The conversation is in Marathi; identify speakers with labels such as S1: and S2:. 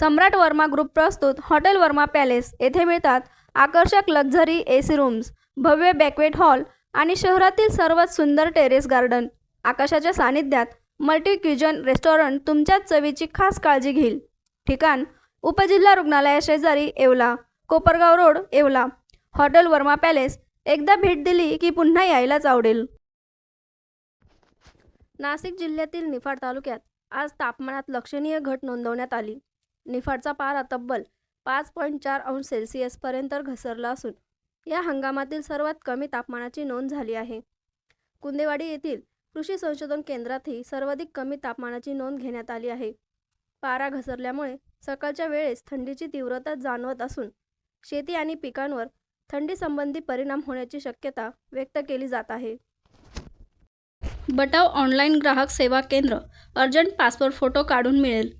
S1: सम्राट वर्मा ग्रुप प्रस्तुत हॉटेल वर्मा पॅलेस. येथे मिळतात आकर्षक लक्झरी ए सी रूम्स भव्य बॅकवेट हॉल आणि शहरातील सर्वात सुंदर टेरेस गार्डन. आकाशाच्या सानिध्यात मल्टी क्युजन रेस्टॉरंट तुमच्याच चवीची खास काळजी घेईल. ठिकाण उपजिल्हा रुग्णालयाशेजारी Yeola Kopargaon road Yeola. Hotel Verma palace एकदा भेट दिली की पुन्हा यायलाच आवडेल. नाशिक जिल्ह्यातील निफाड तालुक्यात आज तापमानात लक्षणीय घट नोंदवण्यात आली. निफाडचा पारा तब्बल पाच पॉईंट चार अंश सेल्सिअसपर्यंत घसरला असून या हंगामातील सर्वात कमी तापमानाची नोंद झाली आहे. कुंदेवाडी येथील कृषी संशोधन केंद्रातही सर्वाधिक कमी तापमानाची नोंद घेण्यात आली आहे. पारा घसरल्यामुळे सकाळच्या वेळेस थंडीची तीव्रता जाणवत असून शेती आणि पिकांवर थंडीसंबंधी परिणाम होण्याची शक्यता व्यक्त केली जात आहे. बटाव ऑनलाईन ग्राहक सेवा केंद्र अर्जंट पासपोर्ट फोटो काढून मिळेल.